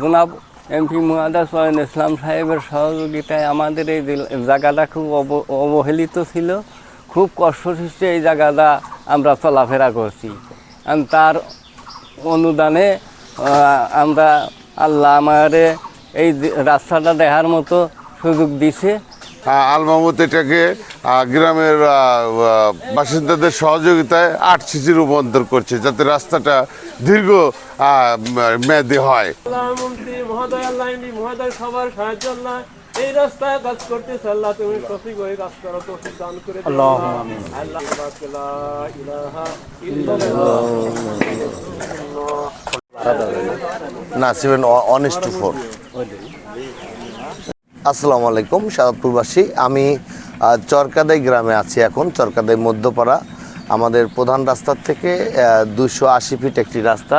জনাব MP মুহাদা swine ইসলাম সাহেবের সহযোগিতায় আমাদের এই জায়গাটা খুব অব- অবহেলিত ছিল। খুব কষ্ট সৃষ্টি এই জায়গাটা আমরা চলাফেরা করছি। তার অনুদানে আমরা আল্লাহ আমারে এই রাস্তাটা দেখার মতো সুযোগ দিছে। আল মাহমুদ এটাকে গ্রামের বাসিন্দাদের সহযোগিতায় আট সিসি রূপান্তর করছে যাতে রাস্তাটা দীর্ঘ মেয়াদি হয়। প্রধানমন্ত্রী মহোদয় আল্লাহ মহোদয় সবার সাহায্য আল্লাহ। এই রাস্তায় কাজ করতেছে আল্লাহ তুমি তৌফিক হয়ে কাজ করো তৌফিক দান করে আল্লাহ আল্লাহ লা ইলাহা ইল্লাল্লাহ না সেভেন ওয়ান ইস টু ফোর আসসালামু আলাইকুম সাদাতপুরবাসী আমি চরকাদাই গ্রামে আছি এখন, চরকাদাই মধ্যপাড়া। আমাদের প্রধান রাস্তার থেকে দুশো আশি ফিট একটি রাস্তা।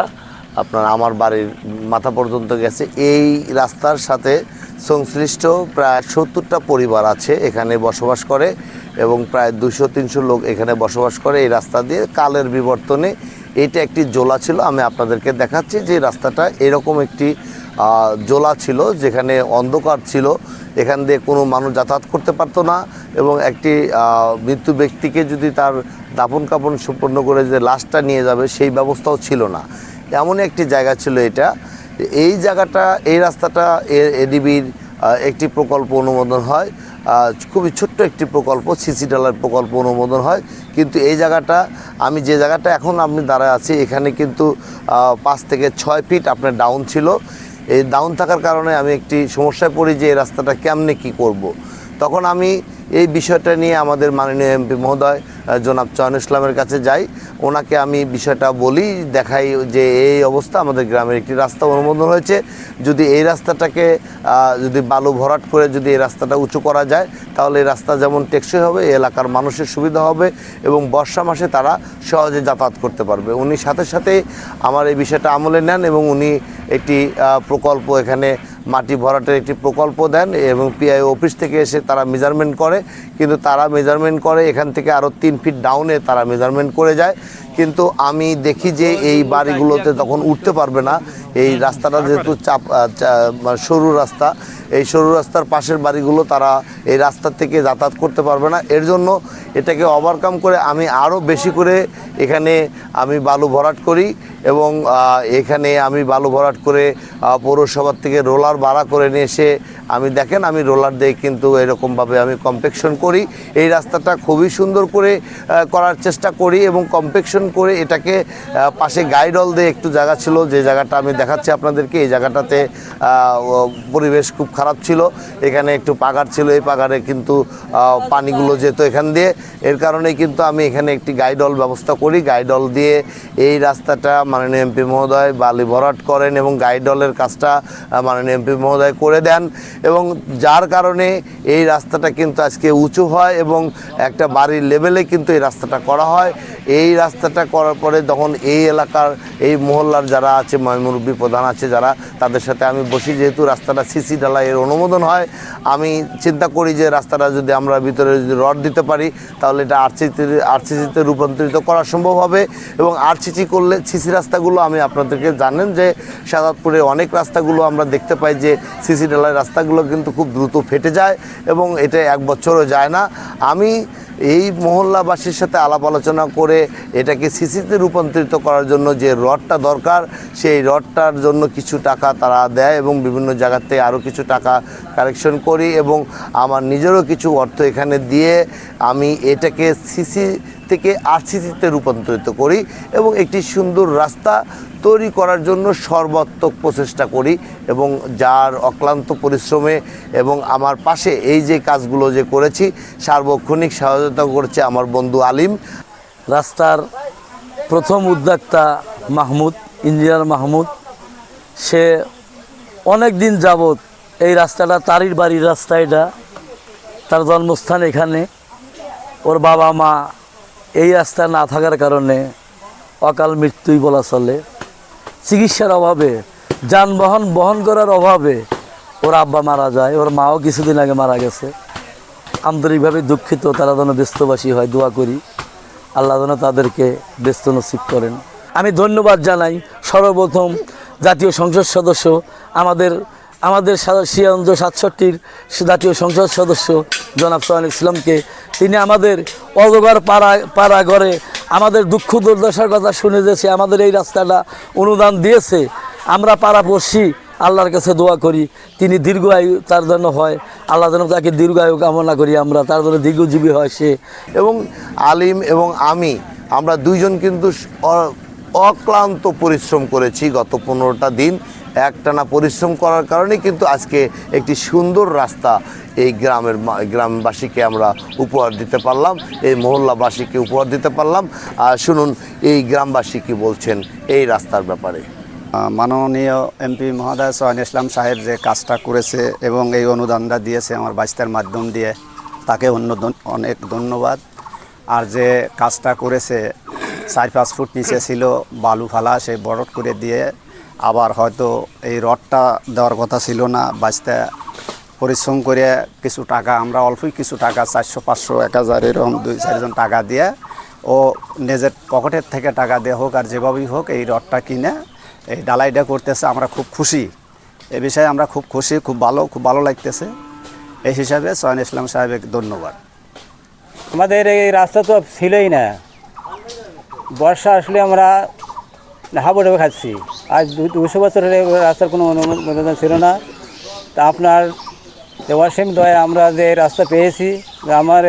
আপনার আমার বাড়ির মাথা পর্যন্ত গেছে। এই রাস্তার সাথে সংশ্লিষ্ট প্রায় সত্তরটা পরিবার আছে, এখানে বসবাস করে এবং প্রায় দুশো তিনশো লোক এখানে বসবাস করে এই রাস্তা দিয়ে। কালের বিবর্তনে এইটা একটি জোলা ছিল, আমি আপনাদেরকে দেখাচ্ছি যে রাস্তাটা এরকম একটি জোলা ছিল, যেখানে অন্ধকার ছিল, এখান দিয়ে কোনো মানুষ যাতায়াত করতে পারতো না এবং একটি মৃত্যু ব্যক্তিকে যদি তার দাপন কাপন সম্পন্ন করে যে লাশটা নিয়ে যাবে, সেই ব্যবস্থাও ছিল না। এমন একটি জায়গা ছিল এটা। এই জায়গাটা, এই রাস্তাটা এডিবির একটি প্রকল্প অনুমোদন হয়। খুবই ছোট্ট একটি প্রকল্প, সিসি ডালার প্রকল্প অনুমোদন হয়। কিন্তু এই জায়গাটা, আমি যে জায়গাটা এখন আপনি দাঁড়ায় আছি, এখানে কিন্তু পাঁচ থেকে ছয় ফিট আপনার ডাউন ছিল। এই ডাউন থাকার কারণে আমি একটি সমস্যায় পড়ি যে এই রাস্তাটা কেমনে কি করব। তখন আমি এই বিষয়টা নিয়ে আমাদের মাননীয় এমপি মহোদয় জনাব চয়ন ইসলামের কাছে যাই। ওনাকে আমি বিষয়টা বলি, দেখাই যে এই অবস্থা আমাদের গ্রামের একটি রাস্তা অনুমোদন হয়েছে। যদি এই রাস্তাটাকে যদি বালু ভরাট করে যদি এই রাস্তাটা উঁচু করা যায়, তাহলে এই রাস্তা যেমন টেকসই হবে এলাকার মানুষের সুবিধা হবে এবং বর্ষা মাসে তারা সহজে যাতায়াত করতে পারবে। উনি সাথে সাথে আমার এই বিষয়টা আমলে নেন এবং উনি একটি প্রকল্প এখানে মাটি ভরাটের একটি প্রকল্প দেন এবং পিআই অফিস থেকে এসে তারা মেজারমেন্ট করে। কিন্তু তারা মেজারমেন্ট করে, এখান থেকে আরও তিন ফিট ডাউনে তারা মেজারমেন্ট করে যায়। কিন্তু আমি দেখি যে এই বাড়িগুলোতে তখন উঠতে পারবে না। এই রাস্তাটা যেহেতু চাপ মানে সরু রাস্তা এই সরু রাস্তার পাশের বাড়িগুলো তারা এই রাস্তা থেকে যাতায়াত করতে পারবে না। এর জন্য এটাকে ওভারকাম করে আমি আরও বেশি করে এখানে আমি বালু ভরাট করি এবং এখানে আমি বালু ভরাট করে পৌরসভার থেকে রোলার ভাড়া করে নিয়ে এসে আমি দেখেন, আমি রোলার দিয়ে কিন্তু এরকমভাবে আমি কম্পেকশন করি। এই রাস্তাটা খুবই সুন্দর করে করার চেষ্টা করি এবং কম্পেকশন করে এটাকে পাশে গাইডল দিয়ে একটু জায়গা ছিল, যে জায়গাটা আমি দেখাচ্ছি আপনাদেরকে, এই জায়গাটাতে পরিবেশ খুব খারাপ ছিল, এখানে একটু পাগার ছিল, এই পাগারে কিন্তু পানিগুলো যেত এখান দিয়ে। এর কারণেই কিন্তু আমি এখানে একটি গাইডল ব্যবস্থা করি। গাইডল দিয়ে এই রাস্তাটা মাননীয় এমপি মহোদয় বালি ভরাট করেন এবং গাইডলের কাজটা মাননীয় এমপি মহোদয় করে দেন এবং যার কারণে এই রাস্তাটা কিন্তু আজকে উঁচু হয় এবং একটা বাড়ির লেভেলে কিন্তু এই রাস্তাটা করা হয়। এই রাস্তাটা করার পরে তখন এই এলাকার, এই মহল্লার যারা আছে ময়মুরব্বী প্রধান আছে যারা, তাদের সাথে আমি বসি। যেহেতু রাস্তাটা সিসি ডালা এর অনুমোদন হয়। আমি চিন্তা করি যে রাস্তাটা যদি আমরা ভিতরে যদি রড দিতে পারি, তাহলে এটা আরসিসি আরসিসিতে রূপান্তরিত করা সম্ভব হবে এবং আরসিসি করলে সিসি রাস্তাগুলো আমি আপনাদেরকে জানেন যে সাদাতপুরে অনেক রাস্তাগুলো আমরা দেখতে পাই যে সিসি ডালায় রাস্তাগুলো কিন্তু খুব দ্রুত ফেটে যায় এবং এটা এক বছরও যায় না। আমি এই মহল্লাবাসীর সাথে আলাপ আলোচনা করে এটাকে সিসিতে রূপান্তরিত করার জন্য যে রডটা দরকার, সেই রডটার জন্য কিছু টাকা তারা দেয় এবং বিভিন্ন জায়গাতে আরও কিছু টাকা কালেকশন করি এবং আমার নিজেরও কিছু অর্থ এখানে দিয়ে আমি এটাকে সিসি থেকে আরসিসিতে রূপান্তরিত করি এবং একটি সুন্দর রাস্তা তৈরি করার জন্য সর্বাত্মক প্রচেষ্টা করি এবং যার অক্লান্ত পরিশ্রমে এবং আমার পাশে এই যে কাজগুলো যে করেছি, সার্বক্ষণিক সহায়তা করেছে আমার বন্ধু আলিম। রাস্তার প্রথম উদ্যোক্তা মাহমুদ, ইঞ্জিনিয়ার মাহমুদ। সে অনেক দিন যাবৎ এই রাস্তাটা তারির বাড়ির রাস্তা এটা। তার জন্মস্থান এখানে। ওর বাবা মা এই রাস্তা না থাকার কারণে অকাল মৃত্যুই বলা চলে। চিকিৎসার অভাবে, যানবাহন বহন করার অভাবে ওর আব্বা মারা যায়, ওর মাও কিছুদিন আগে মারা গেছে। আন্তরিকভাবে দুঃখিত, তারা যেন ব্যস্তবাসী হয়, দোয়া করি। আল্লাহ যেন তাদেরকে ব্যস্ত নসিব করেন। আমি ধন্যবাদ জানাই সর্বপ্রথম জাতীয় সংসদ সদস্য আমাদের আমাদের সিয়াঞ্জ সাতষট্টির জাতীয় সংসদ সদস্য জনাব সোহান ইসলামকে। তিনি আমাদের অজগর পাড়া পাড়া ঘরে আমাদের দুঃখ দুর্দশার কথা শুনে যে আমাদের এই রাস্তাটা অনুদান দিয়েছে, আমরা পাড়া পড়শি আল্লাহর কাছে দোয়া করি। তিনি দীর্ঘ আয়ু তার জন্য হয়, আল্লাহ যেন তাকে দীর্ঘ আয়ু কামনা করি আমরা, তার জন্য দীর্ঘজীবী হয় সে। এবং আলিম এবং আমি, আমরা দুইজন কিন্তু অক্লান্ত পরিশ্রম করেছি গত পনেরোটা দিন। একটানা পরিশ্রম করার কারণে কিন্তু আজকে একটি সুন্দর রাস্তা এই গ্রামের গ্রামবাসীকে আমরা উপহার দিতে পারলাম, এই মহল্লাবাসীকে উপহার দিতে পারলাম। আর শুনুন, এই গ্রামবাসী কি বলছেন এই রাস্তার ব্যাপারে? মাননীয় এমপি মহোদয় সোহান ইসলাম সাহেব যে কাজটা করেছে এবং এই অনুদানটা দিয়েছে আমার বাইস্তার মাধ্যম দিয়ে, তাকে অন্য অনেক ধন্যবাদ। আর যে কাজটা করেছে চার, পাঁচ ফুট নিচে ছিল বালু ফালা, সে বরট করে দিয়ে আবার হয়তো এই রডটা দেওয়ার কথা ছিল না। বাঁচতে পরিশ্রম করে কিছু টাকা, আমরা অল্পই কিছু টাকা, চারশো, পাঁচশো, এক হাজার এরকম দুই চারজন টাকা দিয়ে ও নিজের পকেটের থেকে টাকা দিয়ে হোক আর যেভাবেই হোক এই রডটা কিনে এই ডালাইটা করতেছে। আমরা খুব খুশি। এ বিষয়ে আমরা খুব খুশি, খুব ভালো খুব ভালো লাগতেছে। এই হিসাবে সয়ন ইসলাম সাহেবকে ধন্যবাদ। আমাদের এই রাস্তা তো ছিলই না। বর্ষা আসলে আমরা হাবু ডেবে খাচ্ছি। আজ দুশো বছর হলে রাস্তার কোনো অনুমোদন ছিল না। তা আপনার ওয়াসিম দয়ে আমরা যে রাস্তা পেয়েছি আমার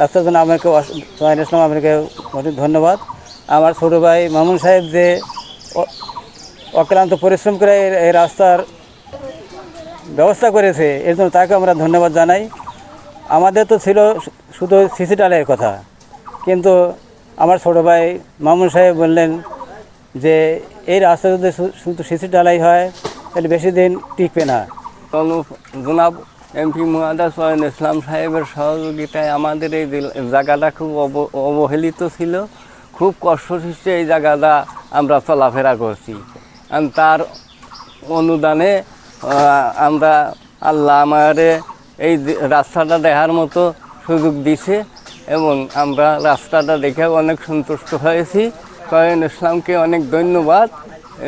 রাস্তার জন্য সোহান ইসলাম আমাকে অনেক ধন্যবাদ। আমার ছোটো ভাই মামুন সাহেব যে অক্লান্ত পরিশ্রম করে এই- রাস্তার ব্যবস্থা করেছে, এর জন্য তাকে আমরা ধন্যবাদ জানাই। আমাদের তো ছিল শুধু সিসি ডালের কথা, কিন্তু আমার ছোটো ভাই মামুন সাহেব বললেন যে, এই রাস্তা যদি শুধু সিসি ডালাই হয়, তাহলে বেশি দিন টিকবে না। জনাব এমপি মুহাদা সোহেন ইসলাম সাহেবের সহযোগিতায় আমাদের এই জায়গাটা খুব অব- অবহেলিত ছিল। খুব কষ্ট সৃষ্টি এই জায়গাটা আমরা চলাফেরা করছি। তার অনুদানে আমরা আল্লাহ আমারে এই রাস্তাটা দেখার মতো সুযোগ দিছে। এবং আমরা রাস্তাটা দেখে অনেক সন্তুষ্ট হয়েছি। সোহেন ইসলামকে অনেক ধন্যবাদ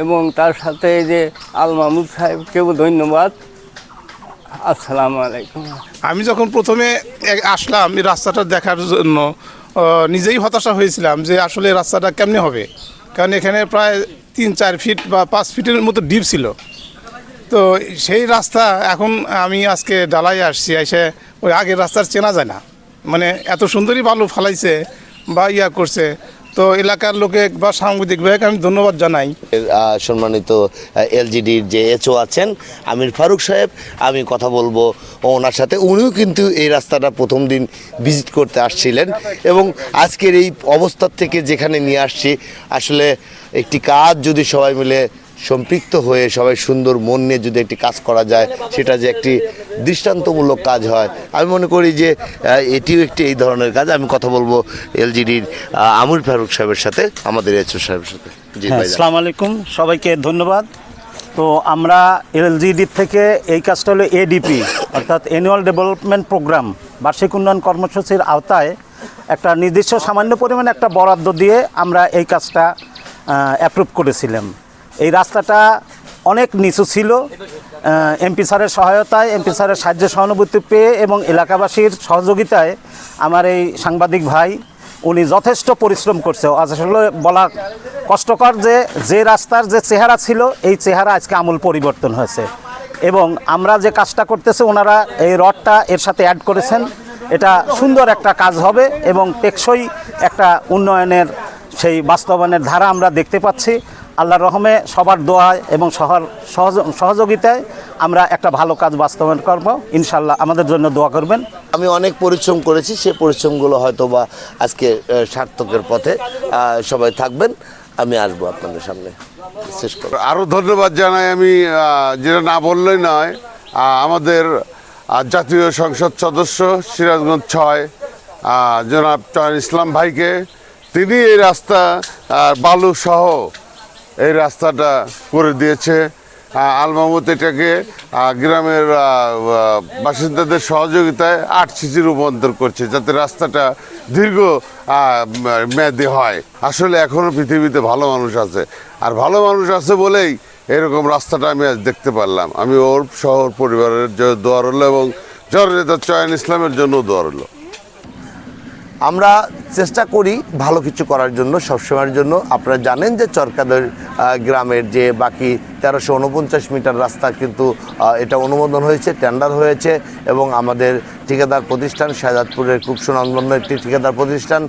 এবং তার সাথে যে আল মাহমুদ সাহেবকেও ধন্যবাদ। আসসালামু আলাইকুম। আমি যখন প্রথমে আসলাম এই রাস্তাটা দেখার জন্য নিজেই হতাশা হয়েছিলাম যে আসলে রাস্তাটা কেমনে হবে। কারণ এখানে প্রায় তিন, চার ফিট বা পাঁচ ফিটের মতো ডিপ ছিল। তো সেই রাস্তা এখন আমি আজকে ডালাই আসছি, এসে ওই আগের রাস্তার চেনা যায় না মানে এত সুন্দরই বালু ফালাইছে বা ইয়া করছে। তো এলাকার লোকে বা সাংবাদিক ভাইকে আমি ধন্যবাদ জানাই। সম্মানিত এলজিডির যে এচও আছেন, আমির ফারুক সাহেব, আমি কথা বলব ওনার সাথে। উনিও কিন্তু এই রাস্তাটা প্রথম দিন ভিজিট করতে আসছিলেন এবং আজকের এই অবস্থার থেকে যেখানে নিয়ে আসছি, আসলে একটি কাজ যদি সবাই মিলে সম্পৃক্ত হয়ে সবাই সুন্দর মন নিয়ে যদি একটি কাজ করা যায় সেটা যে একটি দৃষ্টান্তমূলক কাজ হয়। আমি মনে করি যে এটিও একটি এই ধরনের কাজ। আমি কথা বলব এলজিডির আমুল ফারুক সাহেবের সাথে আমাদের এচও সাহেবের সাথে। জি হ্যাঁ আসসালামু আলাইকুম। সবাইকে ধন্যবাদ। তো আমরা এলজিডি থেকে এই কাজটা হলো এডিপি অর্থাৎ অ্যানুয়াল ডেভেলপমেন্ট প্রোগ্রাম বার্ষিক উন্নয়ন কর্মসূচির আওতায় একটা নির্দিষ্ট সামান্য পরিমাণে একটা বরাদ্দ দিয়ে আমরা এই কাজটা অ্যাপ্রুভ করেছিলাম। এই রাস্তাটা অনেক নিচু ছিল। এমপি স্যারের সহায়তায়, এমপি স্যারের সাহায্য সহানুভূতি পেয়ে এবং এলাকাবাসীর সহযোগিতায় আমার এই সাংবাদিক ভাই, উনি যথেষ্ট পরিশ্রম করছে। আসলে বলা কষ্টকর যে যে রাস্তার যে চেহারা ছিল, এই চেহারা আজকে আমূল পরিবর্তন হয়েছে। এবং আমরা যে কাজটা করতেছি, ওনারা এই রডটা এর সাথে অ্যাড করেছেন। এটা সুন্দর একটা কাজ হবে এবং টেকসই একটা উন্নয়নের সেই বাস্তবায়নের ধারা আমরা দেখতে পাচ্ছি। আল্লাহর রহমে সবার দোয়ায় এবং সহর সহযোগিতায় আমরা একটা ভালো কাজ বাস্তবায়ন করব। ইনশাল্লাহ আমাদের জন্য দোয়া করবেন। আমি অনেক পরিশ্রম করেছি সে পরিশ্রমগুলো হয়তো বা আজকে সার্থকের পথে সবাই থাকবেন। আমি আসব আপনাদের সামনে। শেষ করব আরও ধন্যবাদ জানাই আমি যেটা না বললেই নয় আমাদের জাতীয় সংসদ সদস্য সিরাজগঞ্জ ছয় জনাব চয়ন ইসলাম ভাইকে। তিনি এই রাস্তা আর বালু সহ এই রাস্তাটা করে দিয়েছে। আলমামত এটাকে গ্রামের বাসিন্দাদের সহযোগিতায় আট সিসি রূপান্তর করছে যাতে রাস্তাটা দীর্ঘ মেয়াদি হয়। আসলে এখনও পৃথিবীতে ভালো মানুষ আছে। আর ভালো মানুষ আছে বলেই এরকম রাস্তাটা আমি আজ দেখতে পারলাম। আমি ওর শহর পরিবারের জন্য দোয়া রইল এবং জননেতা চয়ন ইসলামের জন্য দোয়া রইল। আমরা চেষ্টা করি ভালো কিছু করার জন্য, সবসময়ের জন্য। আপনারা জানেন যে চরকাদের গ্রামের যে বাকি তেরোশো উনপঞ্চাশ মিটার রাস্তা কিন্তু এটা অনুমোদন হয়েছে টেন্ডার হয়েছে এবং আমাদের ঠিকাদার প্রতিষ্ঠান শাহজাদপুরের খুব সুনামধন্য একটি ঠিকাদার প্রতিষ্ঠান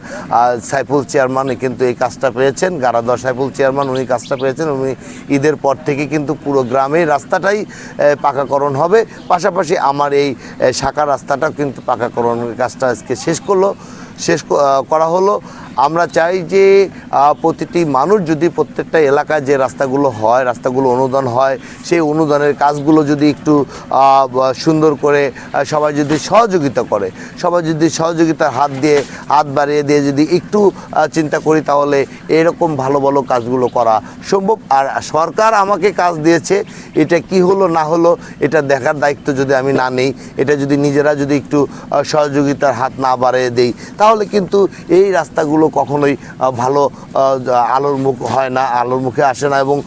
সাইফুল চেয়ারম্যান কিন্তু এই কাজটা পেয়েছেন গারাদর সাইফুল চেয়ারম্যান উনি কাজটা পেয়েছেন, উনি ঈদের পর থেকে কিন্তু পুরো গ্রামে রাস্তাটাই পাকাকরণ হবে। পাশাপাশি আমার এই শাখা রাস্তাটাও কিন্তু পাকাকরণের কাজটা আজকে শেষ করল। শেষ করা হলো। আমরা চাই যে প্রতিটি মানুষ যদি প্রত্যেকটা এলাকায় যে রাস্তাগুলো হয়, রাস্তাগুলো অনুদান হয়, সেই অনুদানের কাজগুলো যদি একটু সুন্দর করে সবাই যদি সহযোগিতা করে, সবাই যদি সহযোগিতার হাত দিয়ে, হাত বাড়িয়ে দিয়ে যদি একটু চিন্তা করি, তাহলে এরকম ভালো ভালো কাজগুলো করা সম্ভব। আর সরকার আমাকে কাজ দিয়েছে, এটা কি হলো, না হলো, এটা দেখার দায়িত্ব যদি আমি না নেই, এটা যদি নিজেরা যদি একটু সহযোগিতার হাত না বাড়িয়ে দেই, তাহলে কিন্তু এই রাস্তাগুলো কখনোই ভালো আলোর মুখ হয় না, আলোর মুখে আসে না এবং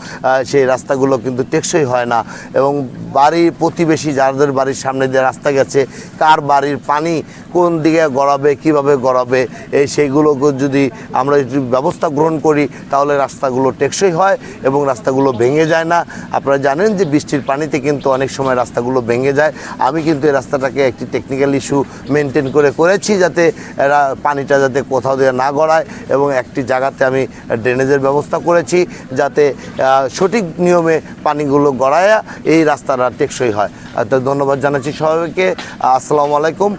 সেই রাস্তাগুলো কিন্তু টেকসই হয় না এবং বাড়ির প্রতিবেশী যাদের বাড়ির সামনে দিয়ে রাস্তা গেছে, কার বাড়ির পানি কোন দিকে গড়াবে, কীভাবে গড়াবে, এই সেইগুলো যদি আমরা একটু ব্যবস্থা গ্রহণ করি, তাহলে রাস্তাগুলো টেকসই হয় এবং রাস্তাগুলো ভেঙে যায় না। আপনারা জানেন যে বৃষ্টির পানিতে কিন্তু অনেক সময় রাস্তাগুলো ভেঙে যায়। আমি কিন্তু এই রাস্তাটাকে একটি টেকনিক্যাল ইস্যু মেনটেন করে করেছি যাতে পানিটা যাতে কোথাও দিয়ে না গড়ায় এবং একটি জায়গাতে আমি ড্রেনেজের ব্যবস্থা করেছি যাতে সঠিক নিয়মে পানিগুলো গড়ায়া এই রাস্তাটা টেকসই হয়। তো ধন্যবাদ জানাচ্ছি সবাইকে। আসসালামু আলাইকুম।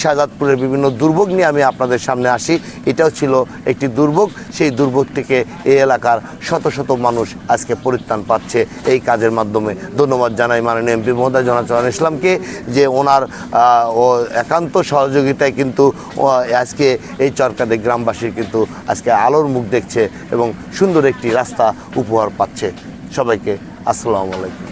শাহজাদপুরের বিভিন্ন দুর্ভোগ নিয়ে আমি আপনাদের সামনে আসি। এটাও ছিল একটি দুর্ভোগ। সেই দুর্ভোগ থেকে এই এলাকার শত শত মানুষ আজকে পরিত্রাণ পাচ্ছে এই কাজের মাধ্যমে। ধন্যবাদ জানাই মাননীয় এমপি মহোদয় জনাচরণ ইসলামকে যে ওনার ও একান্ত সহযোগিতায় কিন্তু আজকে এই চরকাদের গ্রামবাসীর কিন্তু আজকে আলোর মুখ দেখছে এবং সুন্দর একটি রাস্তা উপহার পাচ্ছে। সবাইকে আসসালামু আলাইকুম।